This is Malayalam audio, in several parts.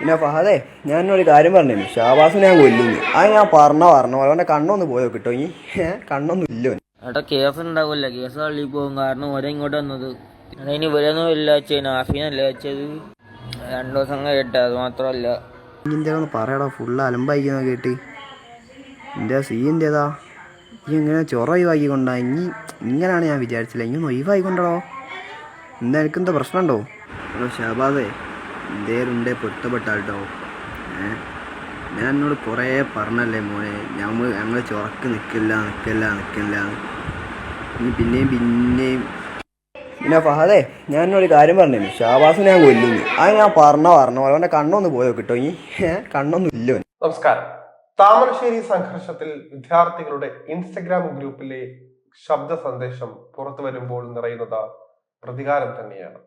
പിന്നെ ഫഹദേ ഞാൻ എന്നൊരു കാര്യം പറഞ്ഞു ഷാബാസിനെ ഞാൻ കൊല്ലുന്നു. ആ ഞാൻ പറഞ്ഞ പറഞ്ഞു അവന്റെ കണ്ണൊന്ന് പോയോ കിട്ടോ ഈ കണ്ണൊന്നും ഇല്ലോ ഏട്ടാ കേസ് ഉണ്ടാവില്ല കേസ് തള്ളി പോകും. കാരണം ഓരോ ഇങ്ങോട്ട് വന്നത്. ഇനി ഇവരൊന്നും ഇല്ല വെച്ചത് നാഫീനല്ല വെച്ചത്. രണ്ടു ദിവസം കഴിയട്ടെ അത് മാത്രമല്ല. ഇതിന്റെ ഒന്ന് പറയടാ ഫുള്ള് അലമ്പായിക്കുന്ന കേട്ടി. എന്റെ സീന്റെതാ ഈ ഇങ്ങനെ ചൊറ ഒഴിവാക്കിക്കൊണ്ടാ ഇനി ഇങ്ങനെയാണ് ഞാൻ വിചാരിച്ചില്ല ഇനി ഒന്ന് ഒഴിവാക്കിക്കൊണ്ടോ എന്താ എനിക്കെന്താ പ്രശ്നമുണ്ടോ? ഷാബാദേ എന്തേലും ഉണ്ടേ പൊരുത്തപ്പെട്ടാട്ടോ ഏ? ഞാൻ എന്നോട് കുറേ പറഞ്ഞല്ലേ മോനെ ഞമ്മ ഞങ്ങൾ ചുറക്ക് നിൽക്കില്ല നിൽക്കില്ല നിൽക്കില്ല ഇനി പിന്നെയും പിന്നെയും. പിന്നെ ഫഹദേ ഞാൻ എന്നോട് കാര്യം പറഞ്ഞു ഷാബാസിനെ ഞാൻ കൊല്ലുന്നു. അത് ഞാൻ പറഞ്ഞ പറഞ്ഞ പോലെ അവന്റെ കണ്ണൊന്ന് പോയോ കിട്ടോ ഇനി? കണ്ണൊന്നും ഇല്ലോ നമസ്കാരം. താമരശ്ശേരി സംഘർഷത്തിൽ വിദ്യാർത്ഥികളുടെ ഇൻസ്റ്റഗ്രാം ഗ്രൂപ്പിലെ ശബ്ദ സന്ദേശം പുറത്തു വരുമ്പോൾ നിറയുന്നത് പ്രതികാരം തന്നെയാണ്.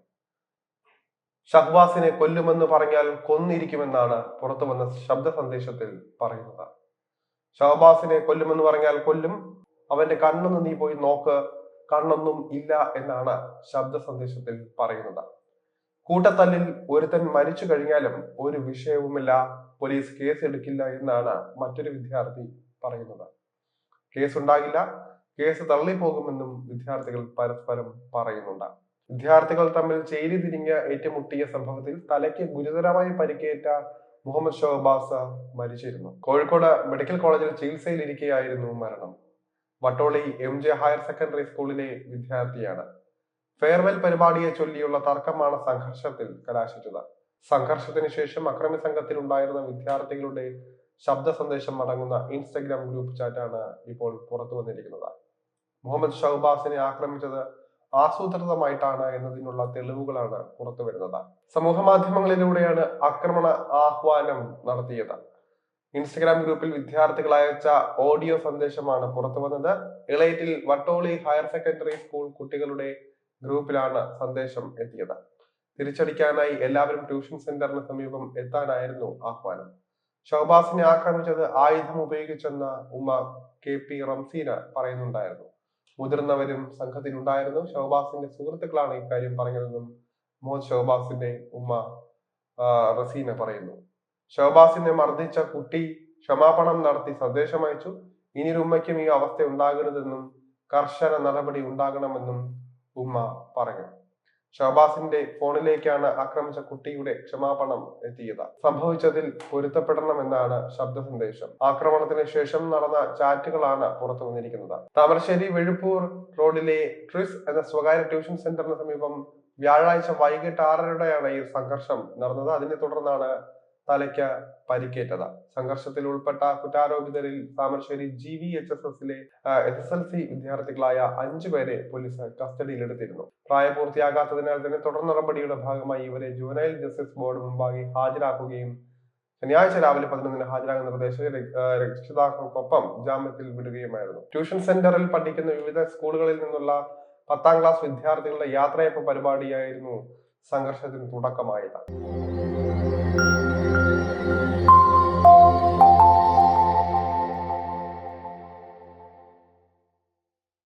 ഷഹ്ബാസിനെ കൊല്ലുമെന്ന് പറഞ്ഞാൽ കൊന്നിരിക്കുമെന്നാണ് പുറത്തു വന്ന ശബ്ദ സന്ദേശത്തിൽ പറയുന്നത്. ഷഹബാസിനെ കൊല്ലുമെന്ന് പറഞ്ഞാൽ കൊല്ലും. അവന്റെ കണ്ണൊന്ന് നീ പോയി നോക്ക്. കണ്ണൊന്നും ഇല്ല എന്നാണ് ശബ്ദ സന്ദേശത്തിൽ പറയുന്നത്. കൂട്ടത്തല്ലിൽ ഒരുത്തൻ മരിച്ചു കഴിഞ്ഞാലും ഒരു വിഷയവുമില്ല. പോലീസ് കേസ് എടുക്കില്ല എന്നാണ് മറ്റൊരു വിദ്യാർത്ഥി പറയുന്നത്. കേസ് ഉണ്ടാകില്ല കേസ് തള്ളിപ്പോകുമെന്നും വിദ്യാർത്ഥികൾ പരസ്പരം പറയുന്നുണ്ട്. വിദ്യാർത്ഥികൾ തമ്മിൽ ചേരി തിരിഞ്ഞ ഏറ്റുമുട്ടിയ സംഭവത്തിൽ തലയ്ക്ക് ഗുരുതരമായി പരിക്കേറ്റ മുഹമ്മദ് ഷോബാസ മരിച്ചിരുന്നു. കോഴിക്കോട് മെഡിക്കൽ കോളേജിൽ ചികിത്സയിലിരിക്കെയായിരുന്നു മരണം. Vattoli M J higher secondary സ്കൂളിലെ വിദ്യാർത്ഥിയാണ്. ഫെയർവെൽ പരിപാടിയെ ചൊല്ലിയുള്ള തർക്കമാണ് സംഘർഷത്തിൽ കലാശിച്ചത്. സംഘർഷത്തിന് ശേഷം അക്രമി സംഘത്തിൽ ഉണ്ടായിരുന്ന വിദ്യാർത്ഥികളുടെ ശബ്ദ സന്ദേശം അടങ്ങുന്ന ഇൻസ്റ്റഗ്രാം ഗ്രൂപ്പ് ചാറ്റാണ് ഇപ്പോൾ പുറത്തു വന്നിരിക്കുന്നത് മുഹമ്മദ് ഷഹബാസിനെ ആക്രമിച്ചത് ആസൂത്രിതമായിട്ടാണ് എന്നതിനുള്ള തെളിവുകളാണ് പുറത്തു വരുന്നത്. സമൂഹ മാധ്യമങ്ങളിലൂടെയാണ് ആക്രമണ ആഹ്വാനം നടത്തിയത്. ഇൻസ്റ്റഗ്രാം ഗ്രൂപ്പിൽ വിദ്യാർത്ഥികൾ അയച്ച ഓഡിയോ സന്ദേശമാണ് പുറത്തു വന്നത്. ഇളയറ്റിൽ വട്ടോളി ഹയർ സെക്കൻഡറി സ്കൂൾ കുട്ടികളുടെ ഗ്രൂപ്പിലാണ് സന്ദേശം എത്തിയത്. തിരിച്ചടിക്കാനായി എല്ലാവരും ട്യൂഷൻ സെന്ററിന് സമീപം എത്താനായിരുന്നു ആഹ്വാനം. ഷഹബാസിനെ ആക്രമിച്ചത് ആയുധം ഉപയോഗിച്ചെന്ന ഉമ്മ കെ പി റംസീന പറയുന്നുണ്ടായിരുന്നു. മുതിർന്നവരും സംഘത്തിലുണ്ടായിരുന്നു ഷഹബാസിന്റെ സുഹൃത്തുക്കളാണ് ഇക്കാര്യം പറഞ്ഞതെന്നും മുഹമ്മദ് ഷഹബാസിന്റെ ഉമ്മ റസീന പറയുന്നു. ഷഹബാസിനെ മർദ്ദിച്ച കുട്ടി ക്ഷമാപണം നടത്തി സന്ദേശം അയച്ചു ഉമ്മയ്ക്കും ഈ അവസ്ഥ ഉണ്ടാകരുതെന്നും കർശന നടപടി ഉണ്ടാകണമെന്നും ഉമ്മ പറഞ്ഞു. ഷഹബാസിന്റെ ഫോണിലേക്കാണ് ആക്രമിച്ച കുട്ടിയുടെ ക്ഷമാപണം എത്തിയത്. സംഭവിച്ചതിൽ പൊരുത്തപ്പെടണമെന്നാണ് ശബ്ദ സന്ദേശം ആക്രമണത്തിന് ശേഷം നടന്ന ചാറ്റുകളാണ് പുറത്തു വന്നിരിക്കുന്നത്. താമരശ്ശേരി വെഴുപ്പൂർ റോഡിലെ ട്രിസ് എന്ന സ്വകാര്യ ട്യൂഷൻ സെന്ററിന് സമീപം വ്യാഴാഴ്ച വൈകിട്ട് ആറരയോടെയാണ് ഈ സംഘർഷം നടന്നത്. അതിനെ തുടർന്നാണ് തലയ്ക്ക് പരിക്കേറ്റത്. സംഘർഷത്തിൽ ഉൾപ്പെട്ട കുറ്റാരോപിതരിൽ Thamarassery G V H S എസിലെ എസ് എസ് എൽ സി വിദ്യാർത്ഥികളായ അഞ്ചു പേരെ പോലീസ് കസ്റ്റഡിയിലെടുത്തിരുന്നു. പ്രായപൂർത്തിയാകാത്തതിനാൽ തന്നെ തുടർ നടപടിയുടെ ഭാഗമായി ഇവരെ ജുവനൈൽ ജസ്റ്റിസ് ബോർഡ് മുമ്പാകെ ഹാജരാക്കുകയും ശനിയാഴ്ച രാവിലെ പതിനൊന്നിന് ഹാജരാകുന്ന നിർദ്ദേശം രക്ഷിതാക്കൾക്കൊപ്പം ജാമ്യത്തിൽ വിടുകയുമായിരുന്നു. ട്യൂഷൻ സെന്ററിൽ പഠിക്കുന്ന വിവിധ സ്കൂളുകളിൽ നിന്നുള്ള പത്താം ക്ലാസ് വിദ്യാർത്ഥികളുടെ യാത്രയപ്പ് പരിപാടിയായിരുന്നു സംഘർഷത്തിന് തുടക്കമായത്.